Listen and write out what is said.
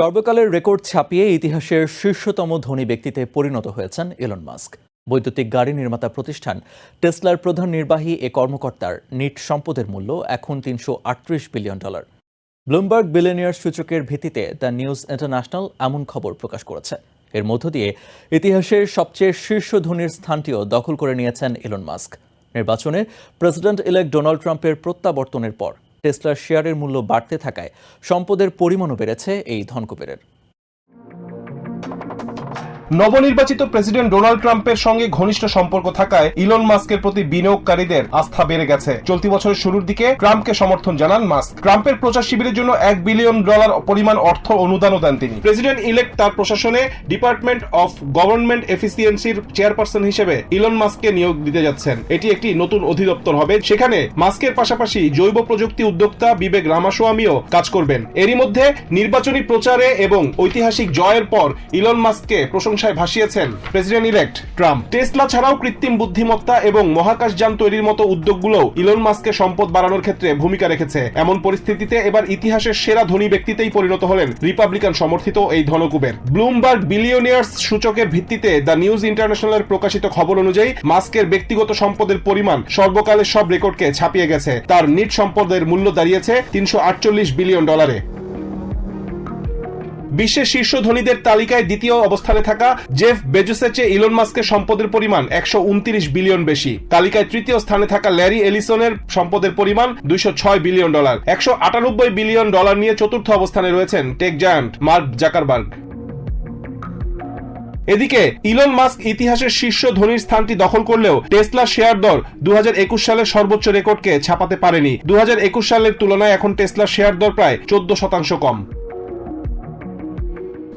সর্বকালের রেকর্ড ছাপিয়ে ইতিহাসের শীর্ষতম ধনী ব্যক্তিতে পরিণত হয়েছেন এলন মাস্ক। বৈদ্যুতিক গাড়ি নির্মাতা প্রতিষ্ঠান টেসলার প্রধান নির্বাহী এ কর্মকর্তার নিট সম্পদের মূল্য এখন তিনশো আটত্রিশ বিলিয়ন ডলার। ব্লুমবার্গ বিলিয়নিয়ার সূচকের ভিত্তিতে দ্য নিউজ ইন্টারন্যাশনাল এমন খবর প্রকাশ করেছে। এর মধ্য দিয়ে ইতিহাসের সবচেয়ে শীর্ষ ধনীর স্থানটিও দখল করে নিয়েছেন এলন মাস্ক। নির্বাচনে প্রেসিডেন্ট ইলেক্ট ডোনাল্ড ট্রাম্পের প্রত্যাবর্তনের পর টেসলার শেয়ারের মূল্য বাড়তে থাকায় সম্পদের পরিমাণও বেড়েছে এই ধনকুবেরের। নবনির্বাচিত প্রেসিডেন্ট ডোনাল্ড ট্রাম্পের সঙ্গে ঘনিষ্ঠ সম্পর্ক থাকায় ইলন মাস্কের প্রতি বিনিয়োগকারীদের আস্থা বেড়ে গেছে। চলতি বছরের শুরুর দিকে ট্রাম্পকে সমর্থন জানান মাস্ক। ট্রাম্পের প্রচার শিবিরের জন্য এক বিলিয়ন ডলার পরিমাণ অর্থ অনুদানও দেন তিনি। প্রেসিডেন্ট ইলেক্ট তার প্রশাসনে ডিপার্টমেন্ট অফ গভর্নমেন্ট এফিসিয়েন্সির চেয়ারপারসন হিসেবে ইলন মাস্ককে নিয়োগ দিতে যাচ্ছেন। এটি একটি নতুন অধিদপ্তর হবে। সেখানে মাস্কের পাশাপাশি জৈব প্রযুক্তি উদ্যোক্তা বিবেক রামাস্বামীও কাজ করবেন। এরই মধ্যে নির্বাচনী প্রচারে এবং ঐতিহাসিক জয়ের পর ইলন মাস্ককে প্রশংসায় ভাসিয়েছেন প্রেসিডেন্ট ইলেক্ট ট্রাম্প। টেসলা ছাড়াও কৃত্রিম বুদ্ধিমত্তা এবং মহাকাশযান তৈরির মতো উদ্যোগগুলো ইলন মাস্কের সম্পদ বাড়ানোর ক্ষেত্রে ভূমিকা রেখেছে। এমন পরিস্থিতিতে এবার ইতিহাসের সেরা ধনী ব্যক্তিতেই পরিণত হলেন রিপাবলিকান সমর্থিত এই ধনকুবের। ব্লুমবার্গ বিলিয়নিয়ার্স সূচকের ভিত্তিতে দ্য নিউজ ইন্টারন্যাশনালের প্রকাশিত খবর অনুযায়ী, মাস্কের ব্যক্তিগত সম্পদের পরিমাণ সর্বকালের সব রেকর্ডকে ছাপিয়ে গেছে। তার নিট সম্পদের মূল্য দাঁড়িয়েছে তিনশো আটচল্লিশ বিলিয়ন ডলারে। বিশ্বের শীর্ষ ধনীদের তালিকায় দ্বিতীয় অবস্থানে থাকা জেফ বেজোসের চেয়ে ইলন মাস্কের সম্পদের পরিমাণ একশো উনত্রিশ বিলিয়ন বেশি। তালিকায় তৃতীয় স্থানে থাকা ল্যারি এলিসনের সম্পদের পরিমাণ দুইশো বিলিয়ন ডলার। একশো আটানব্বই বিলিয়ন ডলার নিয়ে চতুর্থ অবস্থানে রয়েছেন টেক জায়ান্ট মার্ক জাকারবার্গ। এদিকে, ইলন মাস্ক ইতিহাসের শীর্ষ ধনীর স্থানটি দখল করলেও টেসলা শেয়ার দর দু হাজার একুশ সালের সর্বোচ্চ রেকর্ডকে ছাপাতে পারেনি। দু হাজার একুশ সালের তুলনায় এখন টেসলা শেয়ার দর প্রায় চোদ্দ শতাংশ কম।